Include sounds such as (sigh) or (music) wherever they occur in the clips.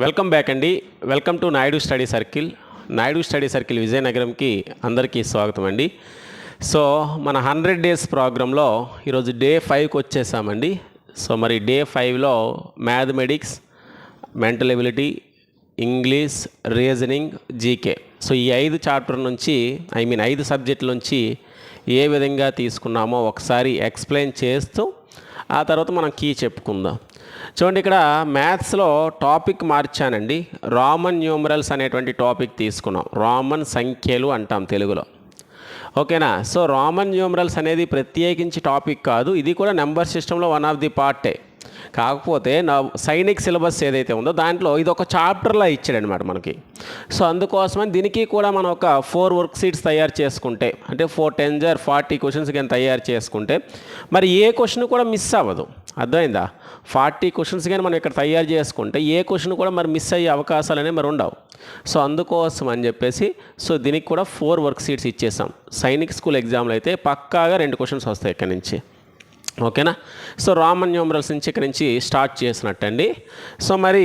Welcome back అండి. Welcome to Naidu study circle. Naidu study circle విజయనగరంకి అందరికీ స్వాగతం అండి. సో మన హండ్రెడ్ డేస్ ప్రోగ్రాంలో ఈరోజు డే ఫైవ్కి వచ్చేసామండి. సో మరి డే ఫైవ్లో mathematics mental ability English reasoning GK. So ఈ ఐదు చాప్టర్ నుంచి ఐ మీన్ ఐదు సబ్జెక్టుల నుంచి ఏ విధంగా తీసుకున్నామో ఒకసారి ఎక్స్ప్లెయిన్ చేస్తూ ఆ తర్వాత మనం కీ చెప్పుకుందాం. చూడండి ఇక్కడ మ్యాథ్స్లో టాపిక్ మార్చానండి. రామన్ న్యూమరల్స్ అనేటువంటి టాపిక్ తీసుకున్నాం. రామన్ సంఖ్యలు అంటాం తెలుగులో. ఓకేనా? సో రామన్ న్యూమరల్స్ అనేది ప్రత్యేకించి టాపిక్ కాదు. ఇది కూడా నెంబర్ సిస్టంలో వన్ ఆఫ్ ది పార్టే కాకపోతే నా సైనిక్ సిలబస్ ఏదైతే ఉందో దాంట్లో ఇది ఒక చాప్టర్లా ఇచ్చాడనమాట మనకి. సో అందుకోసమని దీనికి కూడా మనం ఒక ఫోర్ వర్క్ షీట్స్ తయారు చేసుకుంటే అంటే ఫోర్ టెన్జర్ ఫార్టీ క్వశ్చన్స్ కానీ తయారు చేసుకుంటే మరి ఏ క్వశ్చన్ కూడా మిస్ అవ్వదు. అర్థమైందా? ఫార్టీ క్వశ్చన్స్ కానీ మనం ఇక్కడ తయారు చేసుకుంటే ఏ క్వశ్చన్ కూడా మరి మిస్ అయ్యే అవకాశాలు అనేవి మరి ఉండవు. సో అందుకోసం అని చెప్పేసి సో దీనికి కూడా ఫోర్ వర్క్ షీట్స్ ఇచ్చేసాం. సైనిక్ స్కూల్ ఎగ్జామ్లో అయితే పక్కాగా రెండు క్వశ్చన్స్ వస్తాయి ఇక్కడ నుంచి. ఓకేనా? సో రామన్ న్యూమరల్స్ నుంచి ఇక్కడి నుంచి స్టార్ట్ చేసినట్టండి. సో మరి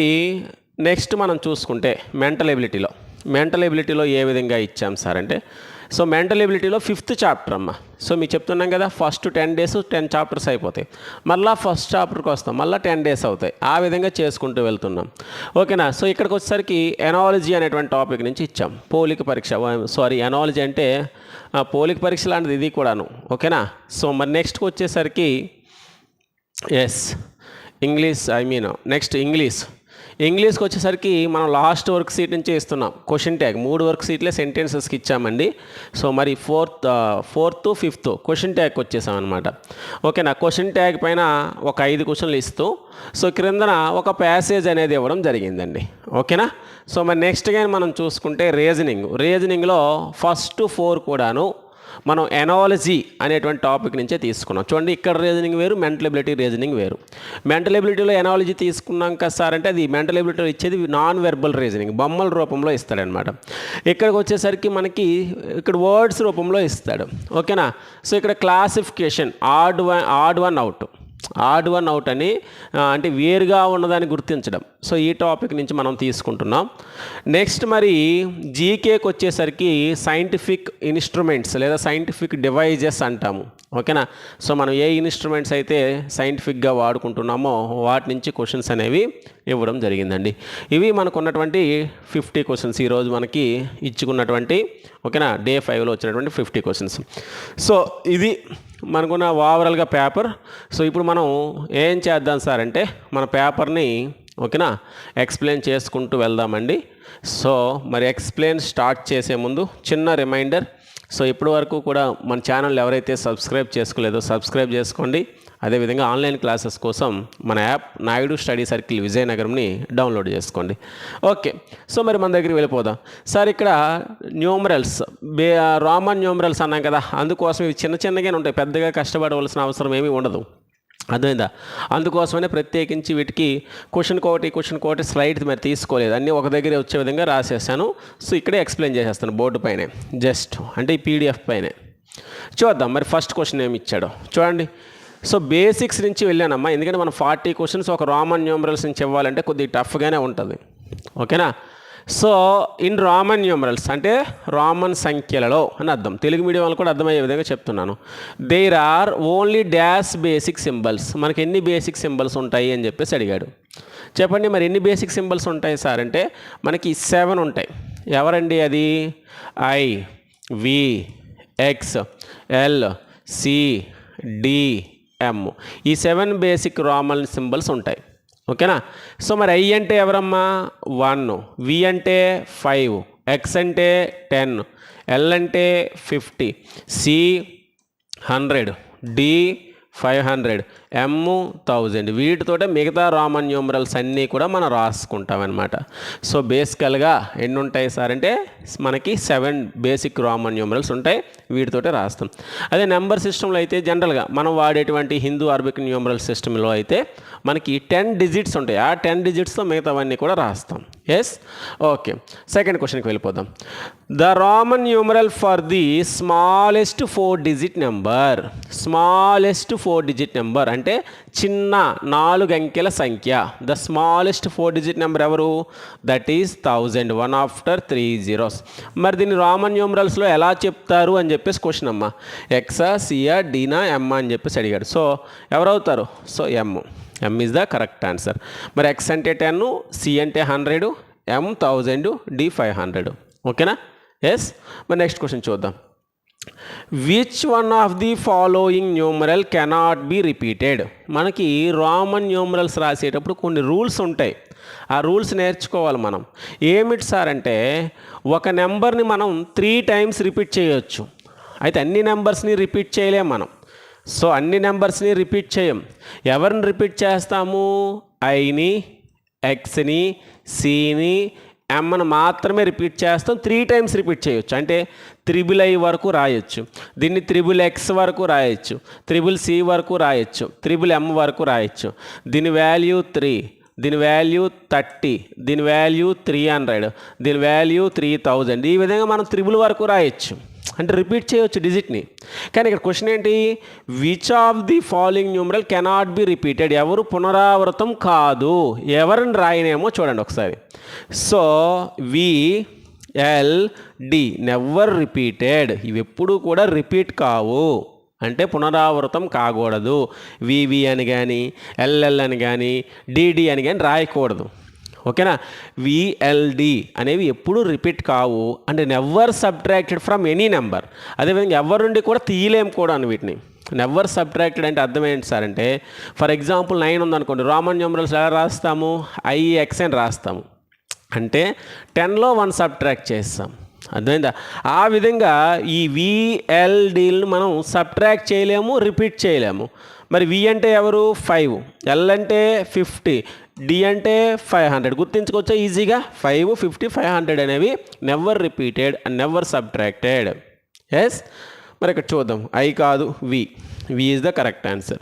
నెక్స్ట్ మనం చూసుకుంటే మెంటల్ ఎబిలిటీలో. మెంటల్ ఎబిలిటీలో ఏ విధంగా ఇచ్చాం సార్ అంటే సో మెంటల్ ఎబిలిటీలో ఫిఫ్త్ చాప్టర్ అమ్మ. సో మీకు చెప్తున్నాం కదా first ten days ten chapters అయిపోతాయి. మళ్ళీ ఫస్ట్ చాప్టర్కి వస్తాం మళ్ళీ టెన్ డేస్ అవుతాయి. ఆ విధంగా చేసుకుంటూ వెళ్తున్నాం. ఓకేనా? సో ఇక్కడికి వచ్చేసరికి ఎనాలజీ అనేటువంటి టాపిక్ నుంచి ఇచ్చాం. పోలిక పరీక్ష సారీ ఎనాలజీ అంటే పోలిక పరీక్ష లాంటిది ఇది కూడాను. ఓకేనా? సో మరి నెక్స్ట్కి వచ్చేసరికి yes English I mean next English ఇంగ్లీష్కి వచ్చేసరికి మనం లాస్ట్ వర్క్ సీట్ నుంచి ఇస్తున్నాం. క్వశ్చన్ ట్యాగ్ మూడు వర్క్ సీట్లే సెంటెన్సెస్కి ఇచ్చామండి. సో మరి ఫోర్త్ ఫోర్త్ ఫిఫ్త్ క్వశ్చన్ ట్యాగ్కి వచ్చేసాం అనమాట ఓకేనా క్వశ్చన్ ట్యాగ్ పైన ఒక ఐదు క్వశ్చన్లు ఇస్తూ సో క్రిందన ఒక ప్యాసేజ్ అనేది ఇవ్వడం జరిగిందండి. ఓకేనా సో మరి నెక్స్ట్ కానీ మనం చూసుకుంటే రీజనింగ్ రీజనింగ్లో ఫస్ట్ ఫోర్ కూడాను మనం ఎనాలజీ అనేటువంటి టాపిక్ నుంచే తీసుకున్నాం. చూడండి ఇక్కడ రీజనింగ్ వేరు మెంటల్ ఎబిలిటీ రీజనింగ్ వేరు. మెంటల్ ఎబిలిటీలో ఎనాలజీ తీసుకున్నాం కదా సార్ అంటే అది మెంటల్ ఎబిలిటీలో ఇచ్చేది నాన్ వెర్బల్ రీజనింగ్ బొమ్మల రూపంలో ఇస్తాడనమాట ఇక్కడికి వచ్చేసరికి మనకి ఇక్కడ వర్డ్స్ రూపంలో ఇస్తాడు. ఓకేనా? సో ఇక్కడ classification odd one odd one out odd one out అని అంటే వేరుగా ఉన్నదాన్ని గుర్తించడం. సో ఈ టాపిక్ నుంచి మనం తీసుకుంటున్నాం. నెక్స్ట్ మరి జీకేకి వచ్చేసరికి సైంటిఫిక్ ఇన్స్ట్రుమెంట్స్ లేదా సైంటిఫిక్ డివైజెస్ అంటాము. ఓకేనా? సో మనం ఏ ఇన్స్ట్రుమెంట్స్ అయితే సైంటిఫిక్గా వాడుకుంటున్నామో వాటి నుంచి క్వశ్చన్స్ అనేవి ఇవ్వడం జరిగిందండి. ఇవి మనకు ఉన్నటువంటి ఫిఫ్టీ క్వశ్చన్స్ ఈరోజు మనకి ఇచ్చుకున్నటువంటి ఓకేనా? డే ఫైవ్లో వచ్చినటువంటి ఫిఫ్టీ క్వశ్చన్స్. సో ఇది మనకున్న ఓవరాల్గా పేపర్ సో ఇప్పుడు మనం ఏం చేద్దాం సార్ అంటే మన పేపర్ని ఓకేనా ఎక్స్ప్లెయిన్ చేసుకుంటూ వెళ్దామండి. సో మరి ఎక్స్ప్లెయిన్ స్టార్ట్ చేసే ముందు చిన్న రిమైండర్ సో ఇప్పటి వరకు కూడా మన ఛానల్ ఎవరైతే సబ్స్క్రైబ్ చేసుకోలేదో సబ్స్క్రైబ్ చేసుకోండి. అదేవిధంగా ఆన్లైన్ క్లాసెస్ కోసం మన యాప్ నాయుడు స్టడీ సర్కిల్ విజయనగరంని డౌన్లోడ్ చేసుకోండి. ఓకే సో మరి మన దగ్గరికి వెళ్ళిపోదాం. సార్ ఇక్కడ న్యూమరల్స్ బే రామన్ న్యూమరల్స్ అన్నాం కదా అందుకోసం ఇవి చిన్న చిన్నగానే ఉంటాయి పెద్దగా కష్టపడవలసిన అవసరం ఏమీ ఉండదు. అర్థమైందా? అందుకోసమనే ప్రత్యేకించి వీటికి క్వశ్చన్ కోటి క్వశ్చన్ కోటి స్లైడ్ మరి తీసుకోలేదు. అన్నీ ఒక దగ్గరే వచ్చే విధంగా రాసేసాను. సో ఇక్కడే ఎక్స్ప్లెయిన్ చేసేస్తాను బోర్డు పైనే జస్ట్ అంటే ఈ పీడిఎఫ్ పైనే. చూద్దాం మరి ఫస్ట్ క్వశ్చన్ ఏమి ఇచ్చాడో. చూడండి. సో బేసిక్స్ నుంచి వెళ్ళానమ్మా. ఎందుకంటే మనం ఫార్టీ క్వశ్చన్స్ ఒక రామన్ న్యూమరల్స్ నుంచి ఇవ్వాలంటే కొద్దిగా టఫ్గానే ఉంటుంది. ఓకేనా? సో ఇన్ రామన్ న్యూమరల్స్ అంటే రామన్ సంఖ్యలలో అని అర్థం. తెలుగు మీడియం వాళ్ళు కూడా అర్థమయ్యే విధంగా చెప్తున్నాను. There are only dash basic symbols మనకి ఎన్ని బేసిక్ సింబల్స్ ఉంటాయి అని చెప్పేసి అడిగాడు. చెప్పండి మరి ఎన్ని బేసిక్ సింబల్స్ ఉంటాయి సార్? అంటే మనకి సెవెన్ ఉంటాయి. ఎవరండి అది? I V X L C D M ఈ సెవెన్ బేసిక్ రామన్ సింబల్స్ ఉంటాయి. ఓకేనా? సో మరి ఐ అంటే ఎవరమ్మా? వన్ వి అంటే ఫైవ్ ఎక్స్ అంటే టెన్ ఎల్ అంటే fifty C hundred D five hundred M thousand వీటితోటే మిగతా రామన్ న్యూమరల్స్ అన్నీ కూడా మనం రాసుకుంటాం అనమాట సో బేసికల్గా ఎన్ని ఉంటాయి సార్ అంటే మనకి సెవెన్ బేసిక్ రామన్ న్యూమరల్స్ ఉంటాయి వీటితోటే రాస్తాం. అదే నెంబర్ సిస్టంలో అయితే జనరల్గా మనం వాడేటువంటి హిందూ అరబిక్ న్యూమరల్ సిస్టంలో అయితే మనకి టెన్ డిజిట్స్ ఉంటాయి. ఆ టెన్ డిజిట్స్తో మిగతావన్నీ కూడా రాస్తాం. ఎస్ ఓకే సెకండ్ క్వశ్చన్కి వెళ్ళిపోదాం. The Roman numeral for the smallest four digit number smallest four digit number అంటే చిన్న నాలుగు అంకెల సంఖ్య. The smallest four digit number ఎవరు? That is thousand one after three zeros మరి దీన్ని రామన్ న్యూమరల్స్లో ఎలా చెప్తారు అని చెప్పేసి క్వశ్చన్ అమ్మా. ఎక్సా సియా డీనా ఎమ్ అని చెప్పేసి అడిగాడు. So ఎవరవుతారు? So M M is the correct answer మరి ఎక్స్ అంటే టెన్ సి అంటే hundred M thousand D five hundred ఓకేనా ఎస్ మరి నెక్స్ట్ క్వశ్చన్ చూద్దాం. Which one of the following numeral cannot be repeated మనకి రామన్ న్యూమరల్స్ రాసేటప్పుడు కొన్ని rules ఉంటాయి. ఆ రూల్స్ నేర్చుకోవాలి మనం. ఏమిటి సార్ అంటే ఒక నెంబర్ని మనం త్రీ టైమ్స్ రిపీట్ చేయొచ్చు. అయితే అన్ని నెంబర్స్ని రిపీట్ చేయలేం మనం. సో అన్ని నెంబర్స్ని రిపీట్ చేయం. ఎవరిని రిపీట్ చేస్తాము? ఐని ఎక్స్ని సిని ఎమ్మను మాత్రమే రిపీట్ చేస్తాం త్రీ టైమ్స్ రిపీట్ చేయొచ్చు. అంటే త్రిబుల్ ఐ వరకు రాయొచ్చు. దీన్ని త్రిబుల్ ఎక్స్ వరకు రాయొచ్చు. త్రిబుల్ సి వరకు రాయొచ్చు. త్రిబుల్ ఎం వరకు రాయొచ్చు. దీని వాల్యూ త్రీ దీని వాల్యూ థర్టీ దీని వాల్యూ త్రీ హండ్రెడ్ దీని వాల్యూ త్రీ థౌజండ్ ఈ విధంగా మనం త్రిబుల్ వరకు రాయొచ్చు. అంటే రిపీట్ చేయొచ్చు డిజిట్ని కానీ ఇక్కడ క్వశ్చన్ ఏంటి? Which of the following numeral cannot be repeated ఎవరు పునరావృతం కాదు? ఎవరిని రాయనేమో చూడండి ఒకసారి. So V L D never repeated ఇవి ఎప్పుడు కూడా రిపీట్ కావు. అంటే పునరావృతం కాకూడదు. వివి అని కానీ ఎల్ఎల్ అని కానీ డిడి అని కానీ రాయకూడదు. ఓకేనా? విఎల్డి అనేవి ఎప్పుడు రిపీట్ కావు అంటే never subtracted from any number. అదేవిధంగా ఎవరి నుండి కూడా తీయలేం కూడా అని వీటిని. నెవర్ సబ్ట్రాక్టెడ్ అంటే అర్థం ఏంటి సార్ అంటే ఫర్ ఎగ్జాంపుల్ నైన్ ఉందనుకోండి రామన్ న్యూమరల్స్ ఎలా రాస్తాము? ఐఎక్స్ అని రాస్తాము. అంటే టెన్లో వన్ సబ్ట్రాక్ట్ చేస్తాం. అర్థమైందా? ఆ విధంగా ఈ విఎల్డీలను మనం సబ్ట్రాక్ట్ చేయలేము రిపీట్ చేయలేము. మరి వి అంటే ఎవరు? ఫైవ్. ఎల్ అంటే ఫిఫ్టీ. డి అంటే ఫైవ్ హండ్రెడ్ గుర్తించుకోవచ్చా? ఈజీగా ఫైవ్ ఫిఫ్టీ ఫైవ్ హండ్రెడ్ అనేవి never repeated and never subtracted yes మరి ఇక్కడ చూద్దాం. ఐ కాదు V V is the correct answer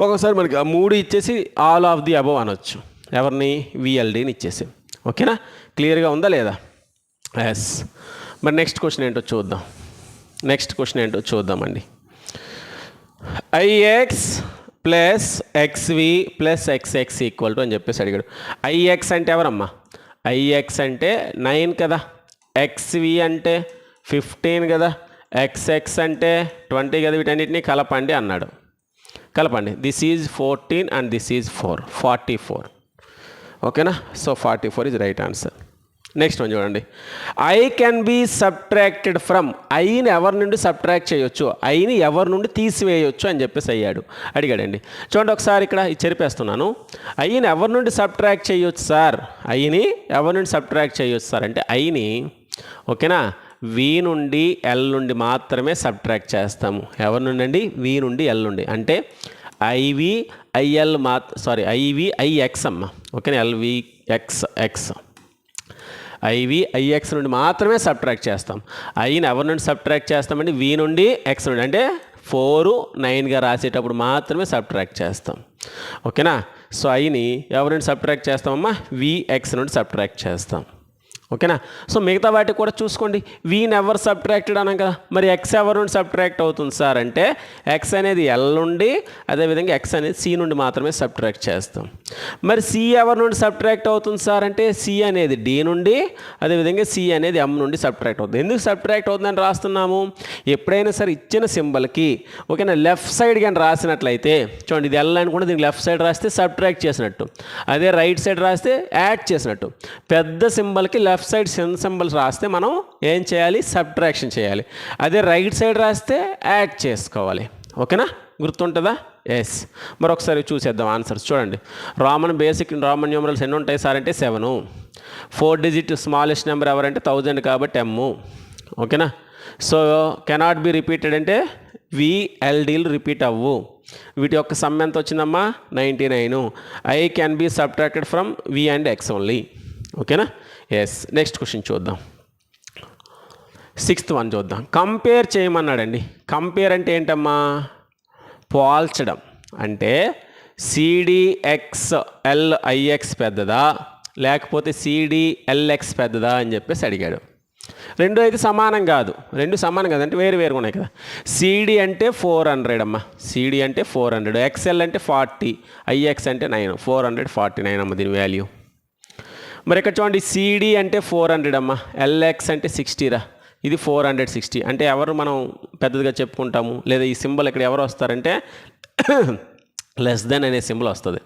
ఒకసారి మనకి ఆ మూడు ఇచ్చేసి ఆల్ ఆఫ్ ది అబవ్ అనొచ్చు. ఎవరిని? విఎల్డీని ఇచ్చేసి. ఓకేనా? క్లియర్గా ఉందా లేదా? ఎస్ మరి నెక్స్ట్ క్వశ్చన్ ఏంటో చూద్దాం. నెక్స్ట్ క్వశ్చన్ ఏంటో చూద్దామండి. IX plus XV plus XX equal to అని చెప్పేసి అడిగాడు. ఐఎక్స్ అంటే ఎవరమ్మా? ఐఎక్స్ అంటే నైన్ కదా. ఎక్స్వి అంటే ఫిఫ్టీన్ కదా. ఎక్స్ఎక్స్ అంటే ట్వంటీ కదా. వీటన్నిటిని కలపండి అన్నాడు. కలపండి. This is fourteen and this is four forty four ఓకేనా so forty four is right answer next one చూడండి. I can be subtracted from ఐని ఎవరి నుండి సబ్ట్రాక్ట్ చేయొచ్చు? ఐని ఎవరి నుండి తీసివేయొచ్చు అని చెప్పేసి అయ్యాడు. అడిగాడండి. చూడండి ఒకసారి ఇక్కడ ఇది చెరిపేస్తున్నాను. ఐని ఎవరి నుండి సబ్ట్రాక్ట్ చేయొచ్చు సార్? ఐని ఎవరి నుండి సబ్ట్రాక్ట్ చేయొచ్చు సార్? అంటే ఐని ఓకేనా? వి నుండి ఎల్ నుండి మాత్రమే సబ్ట్రాక్ట్ చేస్తాము. ఎవరి నుండి అండి? వి నుండి ఎల్ నుండి. అంటే ఐవి ఐఎల్ మా సారీ ఐవి ఐఎక్స్ అమ్మ. ఓకేనా? LV X X IV IX నుండి మాత్రమే సబ్ట్రాక్ట్ చేస్తాం. ఐని ఎవరి నుండి సబ్ట్రాక్ట్ చేస్తామండి? వి నుండి ఎక్స్ నుండి. అంటే ఫోరు నైన్గా రాసేటప్పుడు మాత్రమే సబ్ట్రాక్ట్ చేస్తాం. ఓకేనా? సో ఐని ఎవరి నుండి సబ్ట్రాక్ట్ చేస్తామమ్మా? విఎక్స్ నుండి సబ్ట్రాక్ట్ చేస్తాం. ఓకేనా? సో మిగతా వాటికి కూడా చూసుకోండి. వీన్ ఎవరు సబ్ట్రాక్టెడ్ అన్నాం కదా? మరి ఎక్స్ ఎవరు నుండి సబ్ట్రాక్ట్ అవుతుంది సార్? అంటే ఎక్స్ అనేది ఎల్ నుండి అదేవిధంగా ఎక్స్ అనేది సి నుండి మాత్రమే సబ్ట్రాక్ట్ చేస్తాం. మరి సి ఎవరి నుండి సబ్ట్రాక్ట్ అవుతుంది సార్? అంటే సి అనేది డి నుండి అదేవిధంగా సి అనేది ఎం నుండి సబ్ట్రాక్ట్ అవుతుంది. ఎందుకు సబ్ట్రాక్ట్ అవుతుందని రాస్తున్నాము? ఎప్పుడైనా సరే ఇచ్చిన సింబల్కి ఓకేనా? లెఫ్ట్ సైడ్ కానీ రాసినట్లయితే చూడండి ఇది ఎల్ అనుకుంటే దీనికి లెఫ్ట్ సైడ్ రాస్తే సబ్ట్రాక్ట్ చేసినట్టు. అదే రైట్ సైడ్ రాస్తే యాడ్ చేసినట్టు. పెద్ద సింబల్కి లెఫ్ట్ సైడ్ సిన్ సింబల్స్ రాస్తే మనం ఏం చేయాలి? సబ్ట్రాక్షన్ చేయాలి. అదే రైట్ సైడ్ రాస్తే యాడ్ చేసుకోవాలి. ఓకేనా? గుర్తుంటుందా? ఎస్ మరొకసారి చూసేద్దాం ఆన్సర్స్. చూడండి. రామన్ బేసిక్ రామన్ న్యూమరల్స్ ఎన్ని ఉంటాయి సార్ అంటే seven. Four digit smallest number ఎవరంటే థౌజండ్ కాబట్టి ఎమ్ము. ఓకేనా? సో కెనాట్ బి రిపీటెడ్ అంటే విఎల్డీలు రిపీట్ అవ్వు. వీటి యొక్క సమ్ ఎంత వచ్చిందమ్మా? Ninety nine. I can be subtracted from V and X only ఓకేనా? ఎస్ నెక్స్ట్ క్వశ్చన్ చూద్దాం. సిక్స్త్ వన్ చూద్దాం. కంపేర్ చేయమన్నాడండి. కంపేర్ అంటే ఏంటమ్మా? పోల్చడం. అంటే సిడిఎక్స్ ఎల్ ఐఎక్స్ పెద్దదా? లేకపోతే సిడిఎల్ఎక్స్ పెద్దదా అని చెప్పేసి అడిగాడు. రెండు అయితే సమానం కాదు. రెండు సమానం కాదు. అంటే వేరు వేరుగా ఉన్నాయి కదా. సిడి అంటే ఫోర్ హండ్రెడ్ అమ్మ. సిడి అంటే ఫోర్ హండ్రెడ్ ఎక్స్ఎల్ అంటే ఫార్టీ ఐఎక్స్ అంటే nine four hundred forty nine అమ్మ దీని వాల్యూ మరి ఇక్కడ చూడండి సిడి అంటే ఫోర్ హండ్రెడ్ అమ్మా. ఎల్ఎక్స్ అంటే సిక్స్టీరా ఇది ఫోర్ హండ్రెడ్ సిక్స్టీ అంటే ఎవరు మనం పెద్దదిగా చెప్పుకుంటాము? లేదా ఈ సింబల్ ఇక్కడ ఎవరు వస్తారంటే (coughs) లెస్ దెన్ అనే సింబల్ వస్తుంది.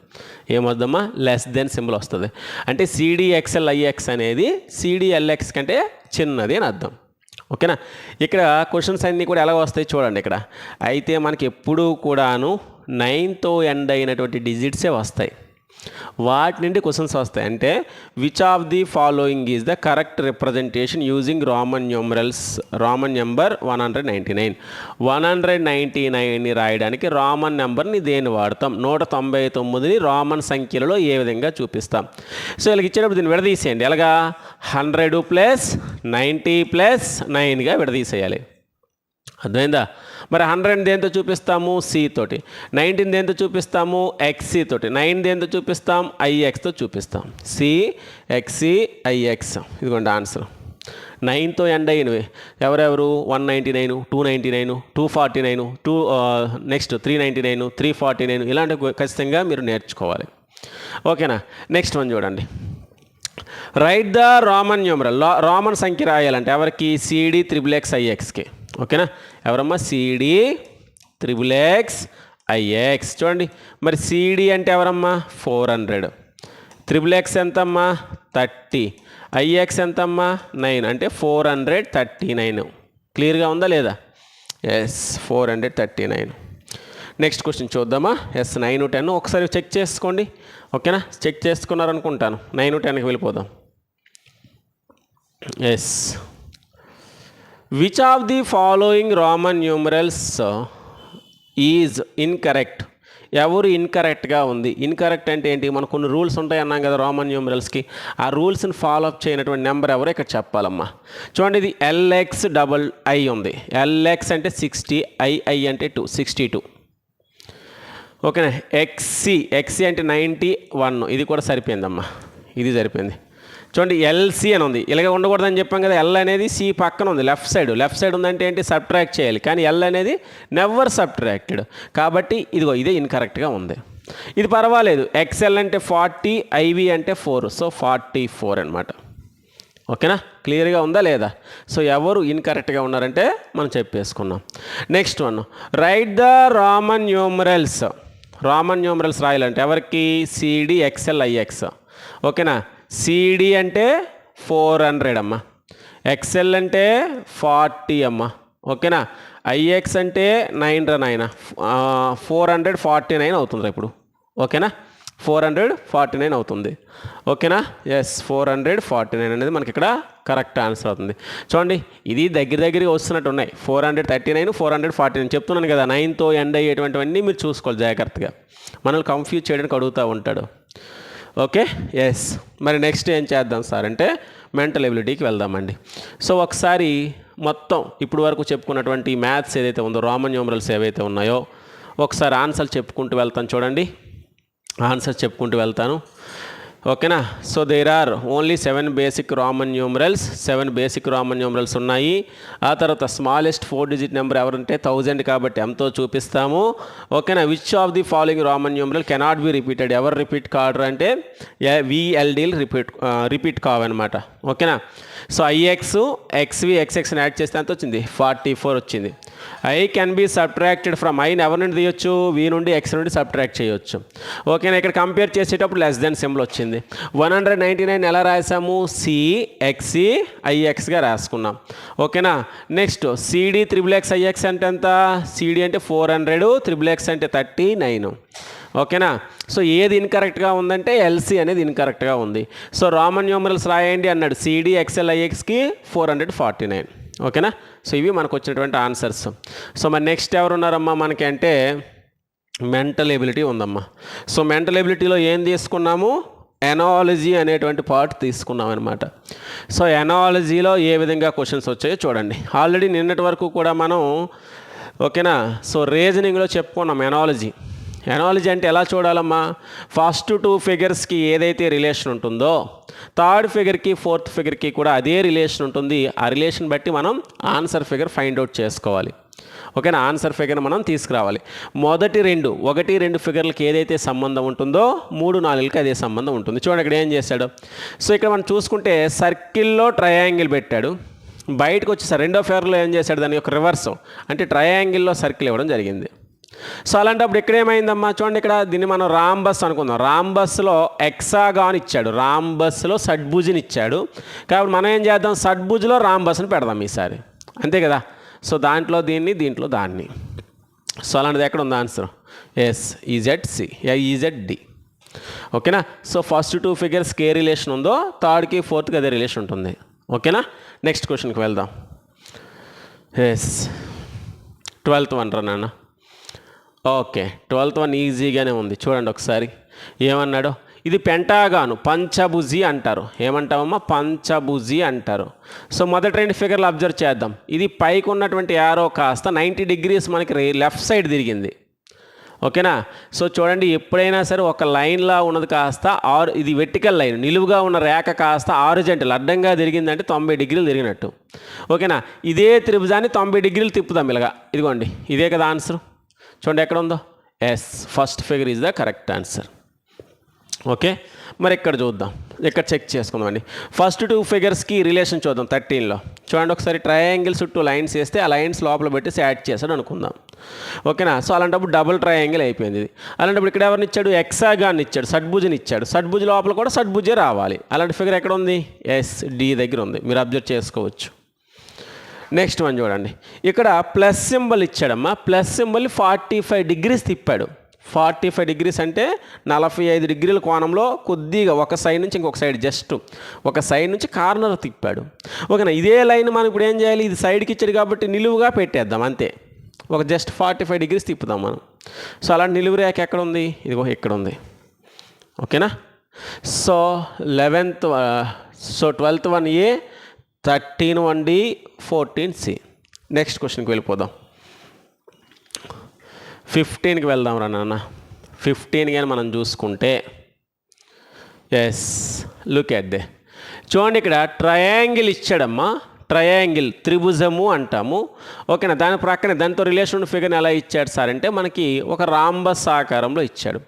ఏమొద్దమ్మా? లెస్ దెన్ సింబల్ వస్తుంది. అంటే సిడిఎక్స్ఎల్ ఐఎక్స్ అనేది సిడిఎల్ఎక్స్ కంటే చిన్నది అని అర్థం. ఓకేనా? ఇక్కడ క్వశ్చన్స్ అన్నీ కూడా ఎలా వస్తాయి చూడండి ఇక్కడ. అయితే మనకి ఎప్పుడూ కూడాను నైన్తో ఎండ్ అయినటువంటి డిజిట్సే వస్తాయి. వాటి నుండి క్వశ్చన్స్ వస్తాయి. అంటే which of the following is the correct representation using Roman numerals Roman number one hundred ninety nine one hundred ninety నైన్ని రాయడానికి రామన్ నెంబర్ని దేని వాడతాం? నూట తొంభై తొమ్మిదిని రామన్ సంఖ్యలలో ఏ విధంగా చూపిస్తాం? సో వీళ్ళకి ఇచ్చేటప్పుడు దీన్ని విడదీసేయండి. ఎలాగా? హండ్రెడ్ ప్లస్ నైంటీ ప్లస్ నైన్గా విడదీసేయాలి. అర్థమైందా? మరి హండ్రెడ్ దేంతో చూపిస్తాము? సి తోటి. నైన్టీన్ దేంతో చూపిస్తాము? ఎక్స్సి తోటి. నైన్ దేంతో చూపిస్తాం? ఐఎక్స్తో చూపిస్తాం. సి ఎక్సీ ఐఎక్స్ ఇదిగోండి ఆన్సర్. నైన్తో ఎండ్ అయినవి. ఎవరెవరు? One ninety nine two ninety nine two forty nine two next three ninety nine three forty nine. ఇలాంటివి ఖచ్చితంగా మీరు నేర్చుకోవాలి. ఓకేనా? నెక్స్ట్ వన్ చూడండి. Right the Roman numeral Roman సంఖ్య రాయాలంటే ఎవరికి? సిడి త్రిబుల్ ఎక్స్ ఐఎక్స్కి ఓకేనా? ఎవరమ్మా? CD triple X IX. చూడండి మరి సిడి అంటే ఎవరమ్మా? Four hundred. త్రిబుల్ ఎక్స్ ఎంతమ్మా? థర్టీ. ఐఎక్స్ ఎంతమ్మా? నైన్. అంటే ఫోర్ హండ్రెడ్ థర్టీ నైన్. క్లియర్గా ఉందా లేదా? Yes four hundred thirty nine. Next question చూద్దామా? Yes nine ten. ఒకసారి చెక్ చేసుకోండి. ఓకేనా? చెక్ చేసుకున్నారనుకుంటాను. నైన్ టెన్కి వెళ్ళిపోదాం. Yes. Which of the following Roman numerals is incorrect ఎవరు ఇన్కరెక్ట్గా ఉంది? ఇన్కరెక్ట్ అంటే ఏంటి? మనకు కొన్ని రూల్స్ ఉంటాయి అన్నాం కదా రోమన్ న్యూమరల్స్కి ఆ రూల్స్ని ఫాలో అప్ చేయనటువంటి నెంబర్ ఎవరో ఇక్కడ చెప్పాలమ్మా. చూడండి ఇది ఎల్ఎక్స్ డబల్ ఐ ఉంది. ఎల్ఎక్స్ అంటే సిక్స్టీ ఐఐ అంటే టూ సిక్స్టీ టూ ఓకేనా ఎక్సీ ఎక్సి అంటే నైంటీ వన్ ఇది కూడా సరిపోయిందమ్మా. ఇది సరిపోయింది. చూడండి ఎల్సి అని ఉంది. ఇలాగే ఉండకూడదని చెప్పాం కదా ఎల్ అనేది సి పక్కన ఉంది లెఫ్ట్ సైడ్. లెఫ్ట్ సైడ్ ఉందంటే ఏంటి? సబ్ట్రాక్ట్ చేయాలి. కానీ ఎల్ అనేది నెవర్ సబ్ట్రాక్టెడ్. కాబట్టి ఇదిగో ఇదే ఇన్కరెక్ట్గా ఉంది. ఇది పర్వాలేదు. ఎక్స్ఎల్ అంటే ఫార్టీ ఐవి అంటే ఫోర్. సో ఫార్టీ ఫోర్ అనమాట ఓకేనా? క్లియర్గా ఉందా లేదా? సో ఎవరు ఇన్కరెక్ట్గా ఉన్నారంటే మనం చెప్పేసుకున్నాం. Next one. Right the Roman numerals. Roman numerals రాయాలంటే ఎవరికి? సిడి ఎక్స్ఎల్ ఐఎక్స్ ఓకేనా? సిడి అంటే ఫోర్ హండ్రెడ్ అమ్మ. ఎక్స్ఎల్ అంటే ఫార్టీ అమ్మ. ఓకేనా ఐఎక్స్ అంటే నైన్ రా nine four hundred forty nine అవుతుంది ఇప్పుడు. ఓకేనా ఫోర్ హండ్రెడ్ ఫార్టీ నైన్ అవుతుంది. ఓకేనా yes four hundred forty nine అనేది మనకి ఇక్కడ కరెక్ట్ ఆన్సర్ అవుతుంది. చూడండి ఇది దగ్గర దగ్గరగా వస్తున్నట్టు ఉన్నాయి. Four hundred thirty nine four hundred forty nine చెప్తున్నాను కదా నైన్తో ఎండ్ అయ్యేటువంటివన్నీ మీరు చూసుకోవాలి జాగ్రత్తగా. మనల్ని కంఫ్యూజ్ చేయడానికి అడుగుతూ ఉంటాడు. ఓకే? ఎస్ మరి నెక్స్ట్ ఏం చేద్దాం సార్ అంటే మెంటల్ ఎబిలిటీకి వెళ్దామండి. సో ఒకసారి మొత్తం ఇప్పుడు వరకు చెప్పుకున్నటువంటి మ్యాథ్స్ ఏదైతే ఉందో రామన్ న్యూమరల్స్ ఏవైతే ఉన్నాయో ఒకసారి ఆన్సర్ చెప్పుకుంటూ వెళ్తాను చూడండి. ఆన్సర్ చెప్పుకుంటూ వెళ్తాను. ఓకేనా? So there are only seven basic Roman numerals seven basic Roman numerals ఉన్నాయి. ఆ తర్వాత స్మాలెస్ట్ ఫోర్ డిజిట్ నెంబర్ ఎవరంటే థౌజండ్ కాబట్టి ఎంతో చూపిస్తాము. ఓకేనా? Which of the following Roman numeral cannot be repeated ఎవరు రిపీట్ కాడరు అంటే విఎల్డీలు రిపీట్ రిపీట్ కావన్నమాట. ఓకేనా? సో ఐఎక్స్ ఎక్స్వి ఎక్స్ఎక్స్ని యాడ్ చేస్తే ఎంత వచ్చింది? ఫార్టీ ఫోర్ వచ్చింది. I can be subtracted from ఐని ఎవరి నుండి తీయొచ్చు? వి నుండి ఎక్స్ నుండి సబ్ట్రాక్ట్ చేయొచ్చు. ఓకేనా ఇక్కడ కంపేర్ చేసేటప్పుడు లెస్ దెన్ సింబల్ వచ్చింది. వన్ హండ్రెడ్ నైంటీ నైన్ ఎలా రాసాము? సిఎక్సి ఐఎక్స్గా రాసుకున్నాం. ఓకేనా next CD triple X IX అంటే ఎంత? సిడి అంటే ఫోర్ హండ్రెడ్ త్రిబుల్ ఎక్స్ అంటే థర్టీ నైన్ ఓకేనా సో ఏది ఇన్కరెక్ట్గా ఉందంటే ఎల్సీ అనేది ఇన్కరెక్ట్గా ఉంది. సో రామన్ న్యూమరల్స్ రాయండి అన్నాడు. సిడి ఎక్స్ఎల్ ఐఎక్స్కి ఫోర్ హండ్రెడ్ ఫార్టీ నైన్ ఓకేనా? సో ఇవి మనకు వచ్చినటువంటి ఆన్సర్స్. సో మరి నెక్స్ట్ ఎవరు ఉన్నారమ్మా మనకి అంటే మెంటల్ ఎబిలిటీ ఉందమ్మా. సో మెంటల్ ఎబిలిటీలో ఏం తీసుకున్నాము? ఎనాలజీ అనేటువంటి పార్ట్ తీసుకున్నాం అనమాట సో ఎనాలజీలో ఏ విధంగా క్వశ్చన్స్ వచ్చాయో చూడండి. ఆల్రెడీ నిన్నటి వరకు కూడా మనం ఓకేనా? సో రీజనింగ్లో చెప్పుకున్నాం ఎనాలజీ. ఎనాలజీ అంటే ఎలా చూడాలమ్మా? ఫస్ట్ టూ ఫిగర్స్కి ఏదైతే రిలేషన్ ఉంటుందో థర్డ్ ఫిగర్కి ఫోర్త్ ఫిగర్కి కూడా అదే రిలేషన్ ఉంటుంది. ఆ రిలేషన్ బట్టి మనం ఆన్సర్ ఫిగర్ ఫైండ్ అవుట్ చేసుకోవాలి. ఓకేనా ఆన్సర్ ఫిగర్ మనం తీసుకురావాలి. మొదటి రెండు ఒకటి రెండు ఫిగర్లకి ఏదైతే సంబంధం ఉంటుందో మూడు నాలుగులకి అదే సంబంధం ఉంటుంది. చూడండి ఇక్కడ ఏం చేశాడు? సో ఇక్కడ మనం చూసుకుంటే సర్కిల్లో ట్రయాంగిల్ పెట్టాడు. బయటకు వచ్చేసారు రెండో ఫిగర్లో ఏం చేశాడు? దాని యొక్క రివర్స్ అంటే ట్రయాంగిల్లో సర్కిల్ ఇవ్వడం జరిగింది. సో అలాంటప్పుడు ఇక్కడ ఏమైందమ్మా? చూడండి ఇక్కడ దీన్ని మనం రాంబస్ అనుకుందాం. రాంబస్లో ఎక్సాగాన్ ఇచ్చాడు. రాంబస్లో సడ్భుజిని ఇచ్చాడు. కాబట్టి మనం ఏం చేద్దాం? సడ్భుజ్లో రాంబస్ని పెడదాం ఈసారి. అంతే కదా? సో దాంట్లో దీన్ని దీంట్లో దాన్ని. సో అలాంటిది ఎక్కడ ఉంది answer? Yes is C is D ఓకేనా? సో ఫస్ట్ టూ ఫిగర్స్కి ఏ రిలేషన్ ఉందో థర్డ్కి ఫోర్త్కి అదే రిలేషన్ ఉంటుంది. ఓకేనా? నెక్స్ట్ క్వశ్చన్కి వెళ్దాం. ఎస్. ట్వెల్త్ వన్ రా నాన్న. ఓకే ట్వెల్త్ వన్ ఈజీగానే ఉంది. చూడండి ఒకసారి. ఏమన్నాడు? ఇది పెంటాగాను పంచభుజి అంటారు. ఏమంటామమ్మా పంచభుజి అంటారు. సో మొదటి రెండు ఫిగర్లు అబ్జర్వ్ చేద్దాం. ఇది పైకి ఉన్నటువంటి యారో కాస్త నైంటీ డిగ్రీస్ మనకి లెఫ్ట్ సైడ్ తిరిగింది. ఓకేనా? సో చూడండి ఎప్పుడైనా సరే ఒక లైన్లా ఉన్నది కాస్త ఆరు ఇది వెర్టికల్ లైన్ నిలువుగా ఉన్న రేఖ కాస్త ఆరిజెంటల్ అడ్డంగా తిరిగిందంటే తొంభై డిగ్రీలు తిరిగినట్టు. ఓకేనా? ఇదే త్రిభుజాన్ని తొంభై డిగ్రీలు తిప్పుదాం ఇలాగా. ఇదిగోండి ఇదే కదా ఆన్సర్. చూడండి ఎక్కడ ఉందో? Yes first figure is the correct answer okay మరి ఇక్కడ చూద్దాం. ఇక్కడ చెక్ చేసుకుందామండి ఫస్ట్ టూ ఫిగర్స్కి రిలేషన్ చూద్దాం థర్టీన్లో చూడండి ఒకసారి ట్రయాంగిల్ చుట్టూ లైన్స్ వేస్తే ఆ లైన్స్ లోపల పెట్టేసి యాడ్ చేశాడు అనుకుందాం. ఓకేనా సో అలాంటప్పుడు డబుల్ ట్రయాంగిల్ అయిపోయింది ఇది. అలాంటప్పుడు ఇక్కడ ఎవరిని ఇచ్చాడు? ఎక్సాగాన్ని ఇచ్చాడు. సడ్భుజని ఇచ్చాడు. సడ్భుజ్ లోపల కూడా సడ్భుజే రావాలి. అలాంటి ఫిగర్ ఎక్కడ ఉంది? ఎస్ డి దగ్గర ఉంది. మీరు అబ్జర్వ్ చేసుకోవచ్చు. నెక్స్ట్ వన్ చూడండి. ఇక్కడ plus symbol ఇచ్చాడమ్మా. Plus symbol forty five degrees తిప్పాడు. ఫార్టీ ఫైవ్ డిగ్రీస్ అంటే నలభై ఐదు డిగ్రీల కోణంలో కొద్దిగా ఒక సైడ్ నుంచి ఇంకొక సైడ్ జస్ట్ ఒక సైడ్ నుంచి కార్నర్ తిప్పాడు. ఓకేనా? ఇదే లైన్ మనం ఇప్పుడు ఏం చేయాలి? ఇది సైడ్కి ఇచ్చాడు కాబట్టి నిలువుగా పెట్టేద్దాం అంతే. ఒక జస్ట్ ఫార్టీ ఫైవ్ డిగ్రీస్ తిప్పుదాం మనం. సో అలాంటి నిలువు రేఖ ఎక్కడ ఉంది ఇదిగో ఇక్కడ ఉంది ఓకేనా so eleventh so twelfth one A thirteen one D fourteen C. Next క్వశ్చన్కి వెళ్ళిపోదాం. ఫిఫ్టీన్కి వెళ్దాం రా నాన్న. ఫిఫ్టీన్ కానీ మనం చూసుకుంటే ఎస్ లుక్ ఎట్ దే చూడండి ఇక్కడ ట్రయాంగిల్ ఇచ్చాడమ్మా. ట్రయాంగిల్ త్రిభుజము అంటాము. ఓకేనా? దాని ప్రక్కనే దాంతో రిలేషన్ ఉన్న ఫిగర్ని ఎలా ఇచ్చాడు సార్ అంటే మనకి ఒక రాంబస్ ఆకారంలో ఇచ్చాడు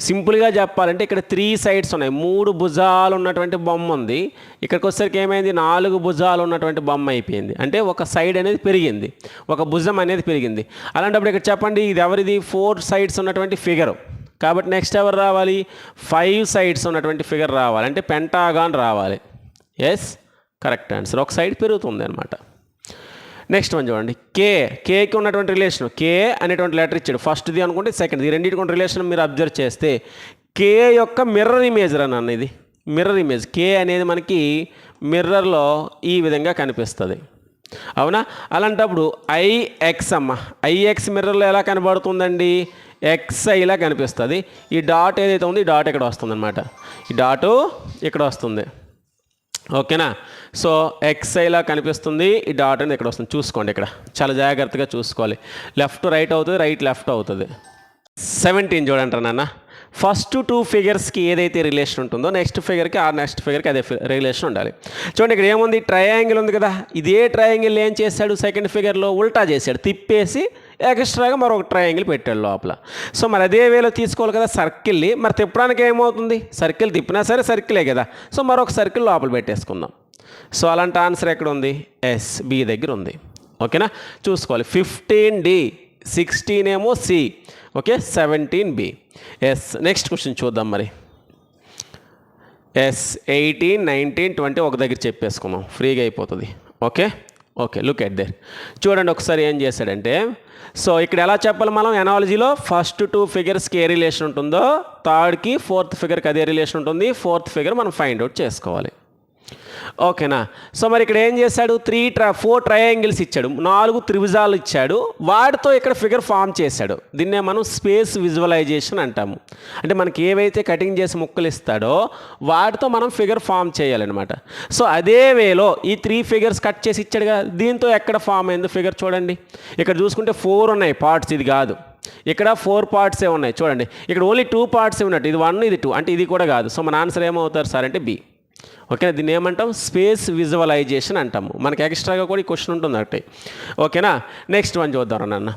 సింపుల్గా చెప్పాలంటే ఇక్కడ త్రీ సైడ్స్ ఉన్నాయి. మూడు భుజాలు ఉన్నటువంటి బొమ్మ ఉంది. ఇక్కడికి వచ్చేసరికి ఏమైంది? నాలుగు భుజాలు ఉన్నటువంటి బొమ్మ అయిపోయింది. అంటే ఒక సైడ్ అనేది పెరిగింది. ఒక భుజం అనేది పెరిగింది. అలాంటప్పుడు ఇక్కడ చెప్పండి ఇది ఎవరిది? ఫోర్ సైడ్స్ ఉన్నటువంటి ఫిగర్ కాబట్టి నెక్స్ట్ ఎవరు రావాలి? ఫైవ్ సైడ్స్ ఉన్నటువంటి ఫిగర్ రావాలి. అంటే పెంటాగాన్ రావాలి. Yes correct answer. ఒక సైడ్ పెరుగుతుంది అనమాట నెక్స్ట్ వన్ చూడండి. కే కేకి ఉన్నటువంటి రిలేషన్ కే అనేటువంటి లెటర్ ఇచ్చాడు. ఫస్ట్ది అనుకుంటే సెకండ్ ఈ రెండింటికి రిలేషన్ మీరు అబ్జర్వ్ చేస్తే కే యొక్క మిర్రర్ ఇమేజ్ రా ఇది. మిర్రర్ ఇమేజ్ కే అనేది మనకి మిర్రర్లో ఈ విధంగా కనిపిస్తుంది. అవునా? అలాంటప్పుడు ఐఎక్స్ అమ్మ. ఐఎక్స్ మిర్రర్లో ఎలా కనబడుతుందండి? ఎక్స్ఐలా కనిపిస్తుంది. ఈ డాట్ ఏదైతే ఉంది ఈ డాట్ ఇక్కడ వస్తుంది అనమాట ఈ డాటు ఇక్కడ వస్తుంది. ఓకేనా? సో ఎక్స్ఐలా కనిపిస్తుంది ఈ డాట్ అనేది ఇక్కడ వస్తుంది. చూసుకోండి ఇక్కడ. చాలా జాగ్రత్తగా చూసుకోవాలి. లెఫ్ట్ రైట్ అవుతుంది రైట్ లెఫ్ట్ అవుతుంది. సెవెంటీన్ చూడండి నాన్న. ఫస్ట్ టూ ఫిగర్స్కి ఏదైతే రిలేషన్ ఉంటుందో నెక్స్ట్ ఫిగర్కి ఆ నెక్స్ట్ ఫిగర్కి అదే రిలేషన్ ఉండాలి. చూడండి ఇక్కడ ఏముంది? ట్రయాంగిల్ ఉంది కదా? ఇదే ట్రయాంగిల్ ఏం చేశాడు? సెకండ్ ఫిగర్లో ఉల్టా చేశాడు. తిప్పేసి ఎక్స్ట్రాగా మరొక ట్రయాంగిల్ పెట్టాడు లోపల. సో మరి అదే వేలో తీసుకోవాలి కదా సర్కిల్ని మరి తిప్పడానికి ఏమవుతుంది? సర్కిల్ తిప్పినా సరే సర్కిలే కదా? సో మరొక సర్కిల్ లోపల పెట్టేసుకుందాం. సో అలాంటి ఆన్సర్ ఎక్కడ ఉంది? ఎస్ బి దగ్గర ఉంది. ఓకేనా? చూసుకోవాలి. ఫిఫ్టీన్ డి సిక్స్టీన్ ఏమో C okay seventeen B yes next question చూద్దాం మరి. ఎస్ ఎయిటీన్ నైన్టీన్ ట్వంటీ ఒక దగ్గర చెప్పేసుకున్నాం ఫ్రీగా అయిపోతుంది. Okay? Okay look at there చూడండి ఒకసారి ఏం చేశాడంటే సో ఇక్కడ ఎలా చెప్పాలి మనం ఎనాలజీలో ఫస్ట్ టూ ఫిగర్స్కి ఏ రిలేషన్ ఉంటుందో థర్డ్కి ఫోర్త్ ఫిగర్కి అదే రిలేషన్ ఉంటుంది. ఫోర్త్ ఫిగర్ మనం ఫైండ్ అవుట్ చేసుకోవాలి. ఓకేనా? సో మరి ఇక్కడ ఏం చేశాడు? త్రీ ట్రా ఫోర్ ట్రయాంగిల్స్ ఇచ్చాడు. నాలుగు త్రిభుజాలు ఇచ్చాడు. వాటితో ఇక్కడ ఫిగర్ ఫామ్ చేశాడు. దీన్నే మనం స్పేస్ విజువలైజేషన్ అంటాము. అంటే మనకి ఏవైతే కటింగ్ చేసి ముక్కలు ఇస్తాడో వాటితో మనం ఫిగర్ ఫామ్ చేయాలన్నమాట. సో అదే వేలో ఈ త్రీ ఫిగర్స్ కట్ చేసి ఇచ్చాడు కదా దీంతో ఎక్కడ ఫామ్ అయిందో ఫిగర్ చూడండి. ఇక్కడ చూసుకుంటే ఫోర్ ఉన్నాయి పార్ట్స్ ఇది కాదు. ఇక్కడ ఫోర్ పార్ట్సే ఉన్నాయి చూడండి. ఇక్కడ ఓన్లీ టూ పార్ట్సే ఉన్నట్టు. ఇది వన్ ఇది టూ అంటే ఇది కూడా కాదు. సో మన ఆన్సర్ ఏమవుతారు సార్ అంటే బి ఓకేనా? దీన్ని ఏమంటాం? స్పేస్ విజువలైజేషన్ అంటాము. మనకి ఎక్స్ట్రాగా కూడా ఈ క్వశ్చన్ ఉంటుంది ఒకటి. ఓకేనా? నెక్స్ట్ వన్ చూద్దాం నాన్న.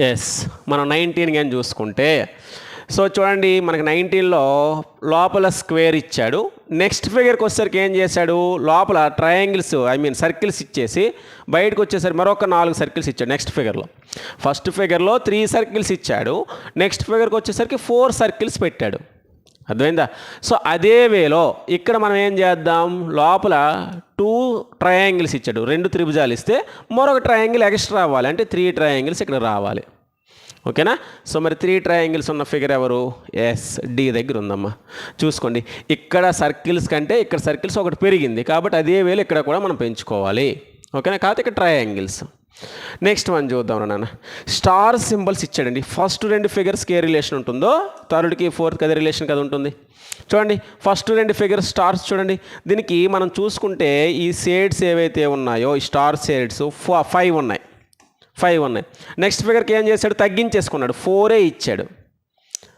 ఎస్ మనం నైన్టీన్ కానీ చూసుకుంటే సో చూడండి మనకి నైన్టీన్లో లోపల స్క్వేర్ ఇచ్చాడు. నెక్స్ట్ ఫిగర్కి వచ్చేసరికి ఏం చేశాడు? లోపల ట్రయాంగిల్స్ ఐ మీన్ సర్కిల్స్ ఇచ్చేసి బయటకు వచ్చేసరికి మరొక నాలుగు సర్కిల్స్ ఇచ్చాడు నెక్స్ట్ ఫిగర్లో. ఫస్ట్ ఫిగర్లో త్రీ సర్కిల్స్ ఇచ్చాడు. నెక్స్ట్ ఫిగర్కి వచ్చేసరికి ఫోర్ సర్కిల్స్ పెట్టాడు. అర్థమైందా? సో అదే వేలో ఇక్కడ మనం ఏం చేద్దాం? లోపల టూ ట్రయాంగిల్స్ ఇచ్చాడు. రెండు త్రిభుజాలు ఇస్తే మరొక ట్రయాంగిల్ ఎక్స్ట్రా అవ్వాలి. అంటే త్రీ ట్రయాంగిల్స్ ఇక్కడ రావాలి. ఓకేనా? సో మరి త్రీ ట్రయాంగిల్స్ ఉన్న ఫిగర్ ఎవరు? ఎస్ డి దగ్గర ఉందమ్మా. చూసుకోండి. ఇక్కడ సర్కిల్స్ కంటే ఇక్కడ సర్కిల్స్ ఒకటి పెరిగింది. కాబట్టి అదే వేలు ఇక్కడ కూడా మనం పెంచుకోవాలి. ఓకేనా? కాకపోతే ఇక్కడ ట్రయాంగిల్స్ నెక్స్ట్ వన్ చూద్దాం నాన్న. స్టార్ సింబల్స్ ఇచ్చాడండి. ఫస్ట్ రెండు ఫిగర్స్కి ఏ రిలేషన్ ఉంటుందో థర్డ్కి ఫోర్త్కి అదే రిలేషన్ కదా ఉంటుంది. చూడండి ఫస్ట్ రెండు ఫిగర్స్ స్టార్స్ చూడండి. దీనికి మనం చూసుకుంటే ఈ షేడ్స్ ఏవైతే ఉన్నాయో ఈ స్టార్ షేడ్స్ ఫైవ్ ఉన్నాయి. ఫైవ్ ఉన్నాయి. నెక్స్ట్ ఫిగర్కి ఏం చేశాడు? తగ్గించేసుకున్నాడు. ఫోరే ఇచ్చాడు.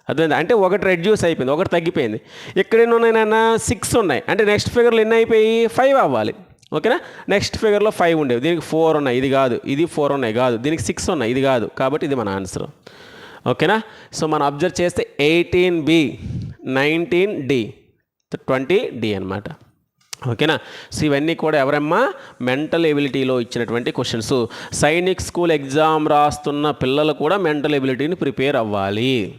అర్థమైంది? అంటే ఒకటి రెడ్యూస్ అయిపోయింది ఒకటి తగ్గిపోయింది. ఇక్కడ ఎన్ని ఉన్నాయి నాన్న? సిక్స్ ఉన్నాయి. అంటే నెక్స్ట్ ఫిగర్లు ఎన్ని అయిపోయి? ఫైవ్ అవ్వాలి. ఓకేనా? నెక్స్ట్ ఫిగర్లో ఫైవ్ ఉండేవి. దీనికి ఫోర్ ఉన్నాయి. ఇది కాదు. ఇది ఫోర్ ఉన్నాయి. కాదు. దీనికి సిక్స్ ఉన్నాయి. ఇది కాదు. కాబట్టి ఇది మన ఆన్సర్ ఓకేనా? సో మనం అబ్జర్వ్ చేస్తే eighteen B nineteen D twenty D అనమాట ఓకేనా? సో ఇవన్నీ కూడా ఎవరమ్మా? మెంటల్ ఎబిలిటీలో ఇచ్చినటువంటి క్వశ్చన్స్ సైనిక్ స్కూల్ ఎగ్జామ్ రాస్తున్న పిల్లలు కూడా మెంటల్ ఎబిలిటీని ప్రిపేర్ అవ్వాలి.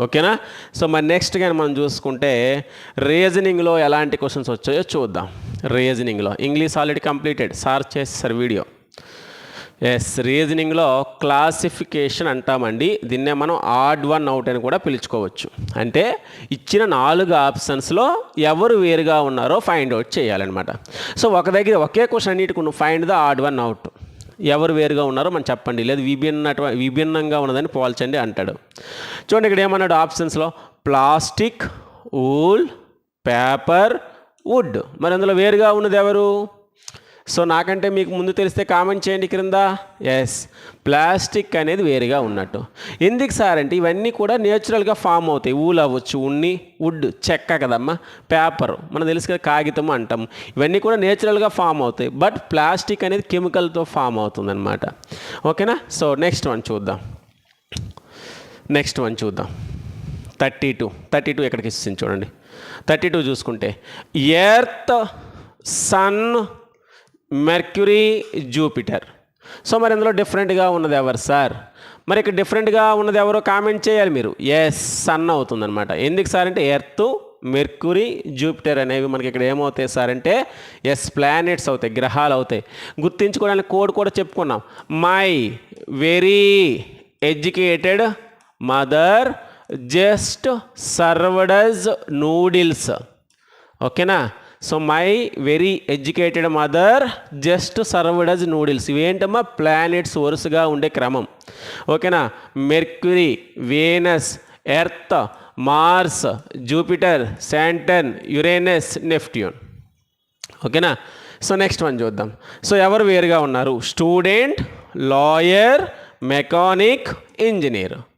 ఓకేనా? సో మరి నెక్స్ట్ కానీ మనం చూసుకుంటే రీజనింగ్లో ఎలాంటి క్వశ్చన్స్ వచ్చాయో చూద్దాం. రీజనింగ్లో ఇంగ్లీష్ ఆల్రెడీ కంప్లీటెడ్ సార్ చేస్తారు వీడియో ఎస్ రీజనింగ్లో క్లాసిఫికేషన్ అంటామండి. దీన్నే మనం ఆడ్ వన్ అవుట్ అని కూడా పిలుచుకోవచ్చు. అంటే ఇచ్చిన నాలుగు ఆప్షన్స్లో ఎవరు వేరుగా ఉన్నారో ఫైండ్ అవుట్ చేయాలన్నమాట. సో ఒక దగ్గర ఒకే క్వశ్చన్ అన్నిటికి find the odd one out ఎవరు వేరుగా ఉన్నారో మనం చెప్పండి. లేదు విభిన్న విభిన్నంగా ఉన్నదని పోల్చండి అంటాడు. చూడండి ఇక్కడ ఏమన్నాడు ఆప్షన్స్లో ప్లాస్టిక్ ఊల్ పేపర్ వుడ్. మరి అందులో వేరుగా ఉన్నది ఎవరు? సో నాకంటే మీకు ముందు తెలిస్తే కామెంట్ చేయండి క్రింద. ఎస్ ప్లాస్టిక్ అనేది వేరుగా ఉన్నట్టు. ఎందుకు సార్ అంటే ఇవన్నీ కూడా నేచురల్గా ఫామ్ అవుతాయి. ఊలు అవ్వచ్చు ఉన్ని వుడ్ చెక్క కదమ్మా. పేపర్. మనకు తెలుసు కదా కాగితం అంటాం. ఇవన్నీ కూడా నేచురల్గా ఫామ్ అవుతాయి. బట్ ప్లాస్టిక్ అనేది కెమికల్తో ఫామ్ అవుతుందన్నమాట. ఓకేనా? సో నెక్స్ట్ వన్ చూద్దాం. నెక్స్ట్ వన్ చూద్దాం. Thirty two. థర్టీ టూ ఎక్కడికి ఇస్తుంది చూడండి. థర్టీ టూ చూసుకుంటే. Earth Sun Mercury Jupiter. So మరి ఇందులో డిఫరెంట్గా ఉన్నది ఎవరు సార్? మరి ఇక్కడ డిఫరెంట్గా ఉన్నది ఎవరో కామెంట్ చేయాలి మీరు. ఎస్ సన్ అవుతుందన్నమాట. ఎందుకు సార్ అంటే ఎర్త్ మెర్క్యూరీ జూపిటర్ అనేవి మనకి ఇక్కడ ఏమవుతాయి సార్ అంటే ఎస్ ప్లానెట్స్ అవుతాయి గ్రహాలు అవుతాయి. గుర్తించుకోవడానికి కోడ్ కూడా చెప్పుకున్నాం. My very educated mother just served us noodles. ఓకేనా? So my very educated mother just served us noodles. ఇవేంటమ్మా? Planets వరుసగా ఉండే క్రమం. ఓకేనా? Mercury Venus Earth Mars Jupiter Saturn Uranus Neptune ఓకేనా? సో నెక్స్ట్ వన్ చూద్దాం. సో ఎవరు వేరుగా ఉన్నారు? Student lawyer mechanic engineer.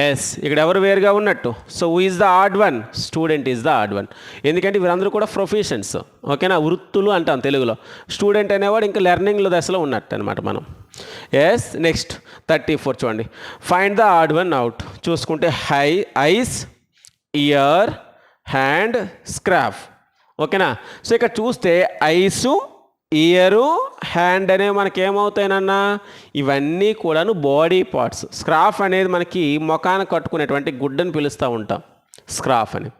Yes ఇక్కడ ఎవరు వేరుగా ఉన్నట్టు? So who is the odd one student is the odd one ఎందుకంటే వీరందరూ కూడా ప్రొఫెషన్స్ ఓకేనా? వృత్తులు అంటాం తెలుగులో. స్టూడెంట్ అనేవాడు ఇంకా లెర్నింగ్లో దశలో ఉన్నట్టు అనమాట మనం. ఎస్ నెక్స్ట్ థర్టీ ఫోర్ చూడండి. Find the odd one out చూసుకుంటే hair eyes ear hand scarf ఓకేనా? సో ఇక్కడ చూస్తే ఐసు ఇయరు హ్యాండ్ అనేవి మనకేమవుతాయినన్నా? ఇవన్నీ కూడాను బాడీ పార్ట్స్ స్క్రాఫ్ అనేది మనకి ముఖాన కట్టుకునేటువంటి గుడ్డని పిలుస్తూ ఉంటాం. స్క్రాఫ్ అని.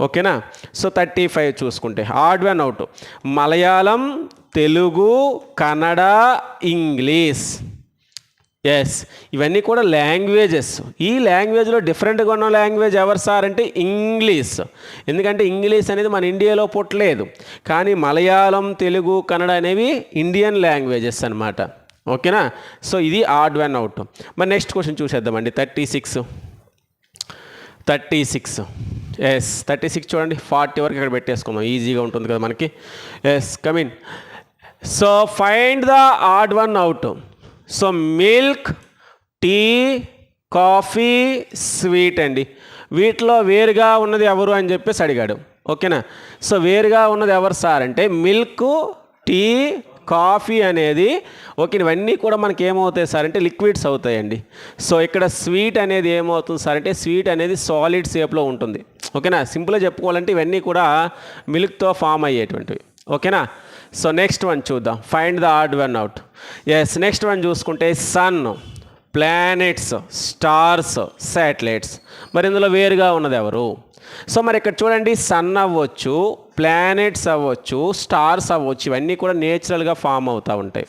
ఓకేనా? సో థర్టీ ఫైవ్ చూసుకుంటే. Odd one out Malayalam Telugu Kannada English. Yes ఇవన్నీ కూడా లాంగ్వేజెస్. ఈ లాంగ్వేజ్లో డిఫరెంట్గా ఉన్న లాంగ్వేజ్ ఎవరు సార్ అంటే ఇంగ్లీష్. ఎందుకంటే ఇంగ్లీష్ అనేది మన ఇండియాలో పుట్టలేదు. కానీ మలయాళం తెలుగు కన్నడ అనేవి ఇండియన్ లాంగ్వేజెస్ అనమాట ఓకేనా? సో ఇది ఆడ్ వన్ అవుట్ మరి నెక్స్ట్ క్వశ్చన్ చూసేద్దామండి. Thirty six thirty six yes thirty six చూడండి. ఫార్టీ వరకు ఇక్కడ పెట్టేసుకుందాం. ఈజీగా ఉంటుంది కదా మనకి. Yes come in so find the odd one out so milk tea coffee sweet అండి. వీటిలో వేరుగా ఉన్నది ఎవరు అని చెప్పేసి అడిగాడు. ఓకేనా? సో వేరుగా ఉన్నది ఎవరు సార్ అంటే మిల్క్ టీ కాఫీ అనేది ఓకే ఇవన్నీ కూడా మనకి ఏమవుతాయి సార్ అంటే లిక్విడ్స్ అవుతాయండి. సో ఇక్కడ స్వీట్ అనేది ఏమవుతుంది సార్ అంటే స్వీట్ అనేది సాలిడ్ షేప్లో ఉంటుంది. ఓకేనా? సింపుల్గా చెప్పుకోవాలంటే ఇవన్నీ కూడా మిల్క్తో ఫామ్ అయ్యేటువంటివి. ఓకేనా? సో నెక్స్ట్ వన్ చూద్దాం. Find the odd one out yes next one చూసుకుంటే సన్ ప్లానెట్స్ స్టార్స్ శాటిలైట్స్ మరి ఇందులో వేరుగా ఉన్నది ఎవరు? సో మరి ఇక్కడ చూడండి సన్ అవ్వచ్చు ప్లానెట్స్ అవ్వచ్చు స్టార్స్ అవ్వచ్చు ఇవన్నీ కూడా నేచురల్గా ఫామ్ అవుతూ ఉంటాయి.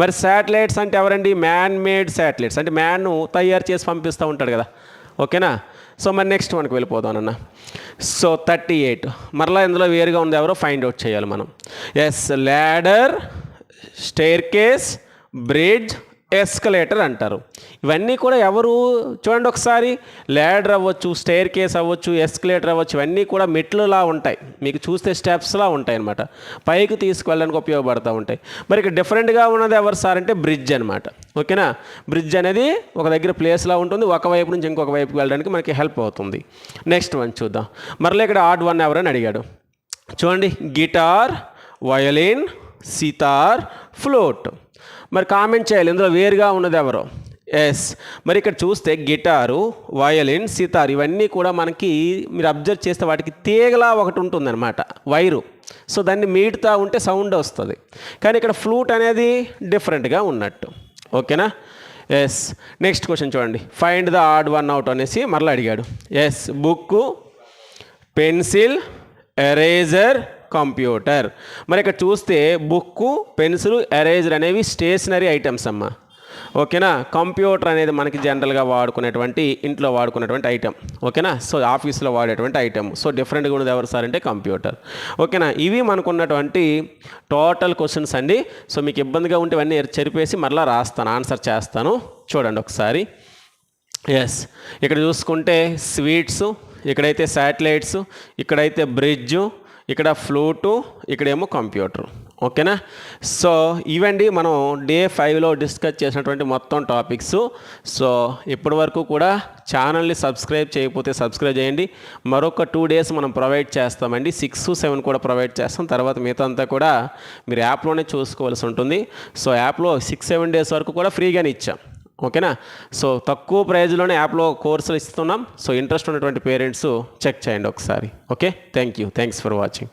మరి శాటిలైట్స్ అంటే ఎవరండి? మ్యాన్ మేడ్ శాటిలైట్స్ అంటే మ్యాన్ తయారు చేసి పంపిస్తూ ఉంటాడు కదా. ఓకేనా సో మరి నెక్స్ట్ మనకు వెళ్ళిపోదాం అన్న సో థర్టీ ఎయిట్ మరలా ఇందులో వేరుగా ఉంది ఎవరో? ఫైండ్ అవుట్ చేయాలి మనం. Yes ladder staircase bridge escalator అంటారు. ఇవన్నీ కూడా ఎవరు చూడండి ఒకసారి ల్యాడర్ అవ్వచ్చు స్టేర్ కేస్ అవ్వచ్చు ఎస్కలేటర్ అవ్వచ్చు ఇవన్నీ కూడా మెట్లులా ఉంటాయి. మీకు చూస్తే స్టెప్స్లా ఉంటాయి అనమాట పైకి తీసుకువెళ్ళడానికి ఉపయోగపడుతూ ఉంటాయి. మరి ఇక డిఫరెంట్గా ఉన్నది ఎవరు సార్ అంటే బ్రిడ్జ్ అనమాట ఓకేనా? బ్రిడ్జ్ అనేది ఒక దగ్గర ప్లేస్లా ఉంటుంది. ఒకవైపు నుంచి ఇంకొక వైపుకి వెళ్ళడానికి మనకి హెల్ప్ అవుతుంది. నెక్స్ట్ వన్ చూద్దాం. మరలా ఇక్కడ ఆర్డ్ వన్ ఎవరని అడిగాడు. చూడండి గిటార్ వయలిన్ సితార్ ఫ్లోట్. మరి కామెంట్ చేయాలి. ఇందులో వేరుగా ఉన్నది ఎవరు ఎస్ మరి ఇక్కడ చూస్తే గిటారు వయలిన్ సితార్ ఇవన్నీ కూడా మనకి మీరు అబ్జర్వ్ చేస్తే వాటికి తీగలా ఒకటి ఉంటుందన్నమాట వైరు. సో దాన్ని మీటుతా ఉంటే సౌండ్ వస్తుంది. కానీ ఇక్కడ ఫ్లూట్ అనేది డిఫరెంట్గా ఉన్నట్టు. ఓకేనా ఎస్ నెక్స్ట్ క్వశ్చన్ చూడండి. Find the odd one out అనేసి మరలా అడిగాడు. Yes book pencil eraser computer. మరి ఇక్కడ చూస్తే బుక్కు పెన్సిల్ ఎరేజర్ అనేవి స్టేషనరీ ఐటమ్స్ అమ్మ. ఓకేనా? కంప్యూటర్ అనేది మనకి జనరల్గా వాడుకునేటువంటి ఇంట్లో వాడుకునేటువంటి ఐటెం ఓకేనా? సో ఆఫీస్లో వాడేటువంటి ఐటెం సో డిఫరెంట్గా ఉన్నది ఎవరు సార్ అంటే కంప్యూటర్. ఓకేనా? ఇవి మనకున్నటువంటి టోటల్ క్వశ్చన్స్ అండి. సో మీకు ఇబ్బందిగా ఉంటే ఇవన్నీ చెరిపేసి మరలా రాస్తాను ఆన్సర్ చేస్తాను. చూడండి ఒకసారి. ఎస్ ఇక్కడ చూసుకుంటే స్వీట్స్ ఇక్కడైతే శాటిలైట్స్ ఇక్కడైతే బ్రిడ్జు ఇక్కడ ఫ్లూటు ఇక్కడేమో కంప్యూటర్. ఓకేనా? సో ఇవండి మనం డే ఫైవ్లో డిస్కస్ చేసినటువంటి మొత్తం టాపిక్స్. సో ఇప్పటి వరకు కూడా ఛానల్ని సబ్స్క్రైబ్ చేయకపోతే సబ్స్క్రైబ్ చేయండి. మరొక టూ డేస్ మనం ప్రొవైడ్ చేస్తామండి. సిక్స్ సెవెన్ కూడా ప్రొవైడ్ చేస్తాం. తర్వాత మిగతా అంతా కూడా మీరు యాప్లోనే చూసుకోవాల్సి ఉంటుంది. సో యాప్లో సిక్స్ సెవెన్ డేస్ వరకు కూడా ఫ్రీగానే ఇచ్చాం. ఓకేనా? సో తక్కువ ప్రైజ్లోనే యాప్లో కోర్సులు ఇస్తున్నాం. సో ఇంట్రెస్ట్ ఉన్నటువంటి పేరెంట్స్ చెక్ చేయండి ఒకసారి. Okay? Thank you thanks for watching.